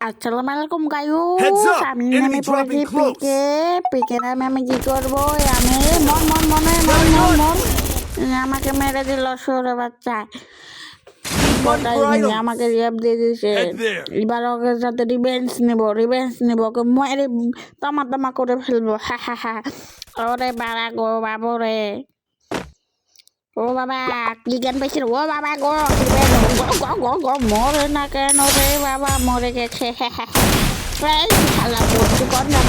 আসসালামু আলাইকুম গায়ু আমি নামে পড়েছি পিকে পিকে নামে আমি কি করব আমি মন মন মনে মন মন মন আমাকে মেরে দিল সরে বাচ্চা. আমাকে রেপ দিয়ে দিয়েছে এবার ওকে সাথে রিভেন্স নেব রিভেন্স নেব ওকে মেরে তামা তামা করে ফেলব হা হা হা ওরে বাবা গো বাবু রে ও বাবা কি জ্ঞান পেয়েছিল ও বাবা গো গো গো মরে না কেন রে বাবা মরে গেছে শালা পড়ছি কর না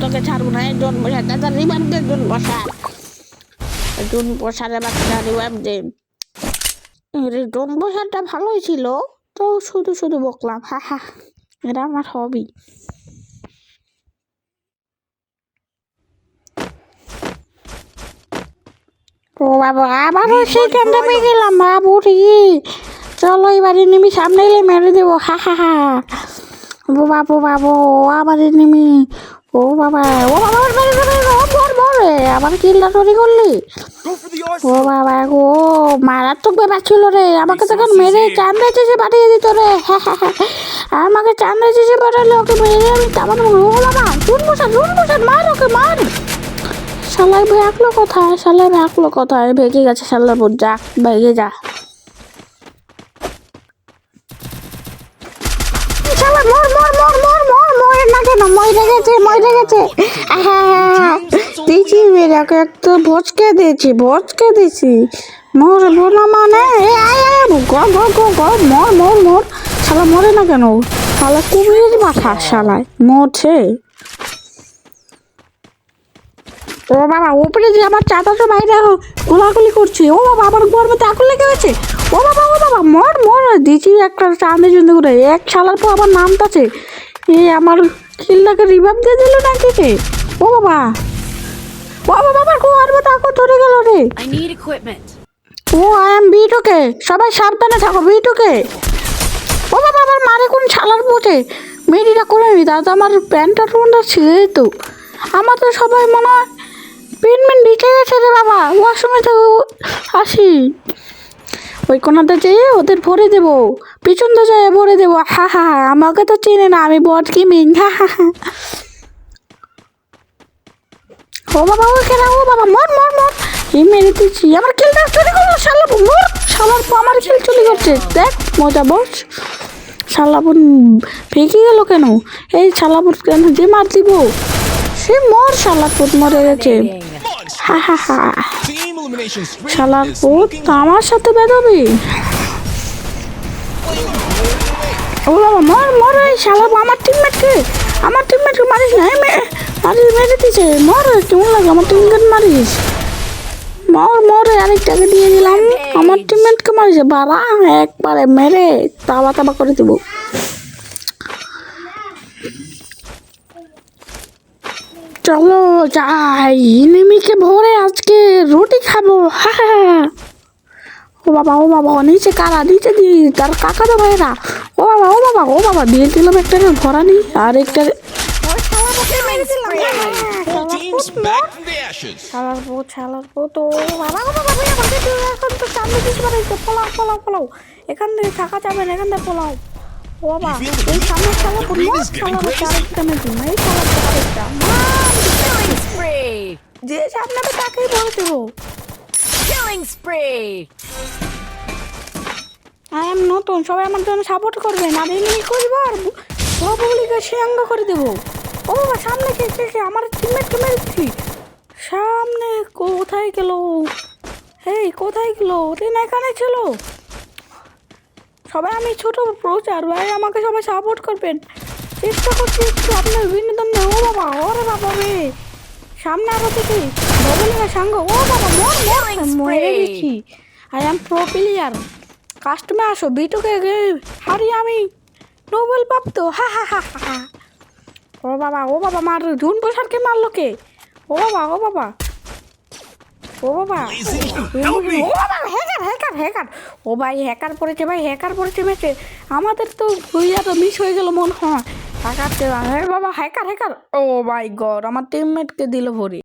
তোকে ছাড়বো না এই দে ভালোই ছিল তো শুধু শুধু বকলাম হা হা এটা আমার হবি ও বাবা আবারও সেখানটা পেয়ে গেলাম বাবু রে চলো এবারে নেমি সামনে এলে মেরে দেবো হা হা হা। ও বাবু বাবু ও আবার নেমি। ও বাবা ও বাবা ও মর মরে আবার কিল্লা চুরি করলি? ও. বাবা গো মারাত্মক ব্যাপার ছিল রে। আমাকে তখন মেরে চান্দা চেষে পাঠিয়ে দিত রে আমাকে চান্দা চেষে পাঠালে ওকে মেরে আমি তারপর ও বাবা জুন বসান জুন বসান মার ওকে মার। শালাই ভাগলো কোথায়? শালাই ভাগলো কোথায়? ভেগে গেছে শালার বোধ যা ভেগে যা। শালা না, মরে একটু দিয়েছি না মানে শালা না কেন? শালা কুমিরের মাথা, শালায়। মরছে। ও বাবা ওপরে যে আমার চাচাতো বাইরে গোলাগুলি করছে ও বাবা আমার গর্ভতে আগুন লেগে গেছে। ও বাবা ও বাবা মর মর দিচ্ছি একটা চাঁদে জন্য করে এক শালার পর আমার নামটাছে এ আমার খিলটাকে রিভাইভ দিয়ে দিল নাকি রে ও বাবা ও বাবা আমার গর্ভতে আগুন ধরে গেল রে. ও আই এম বিটুকে সবাই সাবধানে থাকো বিটুকে ও বাবা আমার মারে কোন ছালার পথে মেয়েটা করে নি দাদা আমার প্যান্টটা টোনটা ছিঁড়ে যেত আমার তো সবাই মনে হয় পেন মেন ঢিকে গেছে রে বাবা, ওয়াশরুমে তো আসি। ওই কোনাতে যেয়ে ওদের ভরে দেবো, পিছন তো যেয়ে ভরে দেবো। হা হা হা, আমাকে তো চেনে না, আমি বট গেমিং হা হা হা। ও বাবা ও কেনা ও বাবা, মর মর মর। এই মেরে দিচ্ছি আমার খেলটা চুরি করল শালা মর। শালার আমার খেল চুরি করছে দেখ, মজা বস। শালাবন ফেঁকে গেল কেন? এই শালাবন কেন যে মার দিব, সে মর শালাপুত মরে গেছে। পুত looking আমার সাথে বেরোবি ও বাবা মর মর এই শালা আমার টিমমেটকে আমার টিমমেটকে মারিস না মারিস মেরে দিছে। মর কেমন লাগে আমার টিমমেট মারিস। মর মর আরেকটাকে দিয়ে দিলাম। আমার টিমমেটকে মারিছে বাড়া একবারে মেরে তাবা তাবা করে দিব। চলো যাই। নিমিকে ভরে আজকে রুটি খাব। ও বাবা ও বাবা ও নিচে কারা? নিচে দি তার কাকা তো ভাইরা ও বাবা ও বাবা ও বাবা দিয়ে দিলাম একটা ভরা নি আর একটা শালার শালার তো বাবা বাবা এখন তো সামনে দিতে পারে পোলাও পোলাও পোলাও। এখান থেকে থাকা যাবে না এখান থেকে পোলাও। ও বাবা এই? সামনে শালা শালা দিন শালা! যে সামনে আমি তাকেই বল দেবো। Killing spree! আই এম নতুন সবাই আমার জন্য সাপোর্ট করবেন আর এমনি করব? আর সবগুলিকে সঙ্গ করে দেবো। ও সামনে কে কে কে? আমার টিমমেটকে মেরেছি। সামনে কোথায় গেল? এই কোথায় গেল? ট্রেন এখানে ছিল। সবাই আমি ছোট প্রচার ভাই আমাকে সবাই সাপোর্ট করবেন। চেষ্টা করছি একটু আপনার বিনোদন। ও বাবা। ওরে বাবা রে। সামনে আরও দেখি বদলিকা সাঙ্গ। ও বাবা মর মর মরে গেছি। আই এম প্রো প্লেয়ার কাস্টমে আসো বিটুকে হারি আমি। নোবেল প্রাপ্ত। হা হা হা হা হা। ও বাবা ও বাবা মার ধুন প্রসারকে মারলো কে? ও বাবা ও বাবা। ও বাবা। ও বাবা হ্যাকার হ্যাকার হ্যাকার ও ভাই হ্যাকার পড়েছে ভাই হ্যাকার পড়েছে ম্যাচে আমাদের তো ভুইয়া তো মিস হয়ে গেল মন হয়। হ্যাকার বাবা hacker hacker oh my god আমার টিমমেটকে দিল ভরে।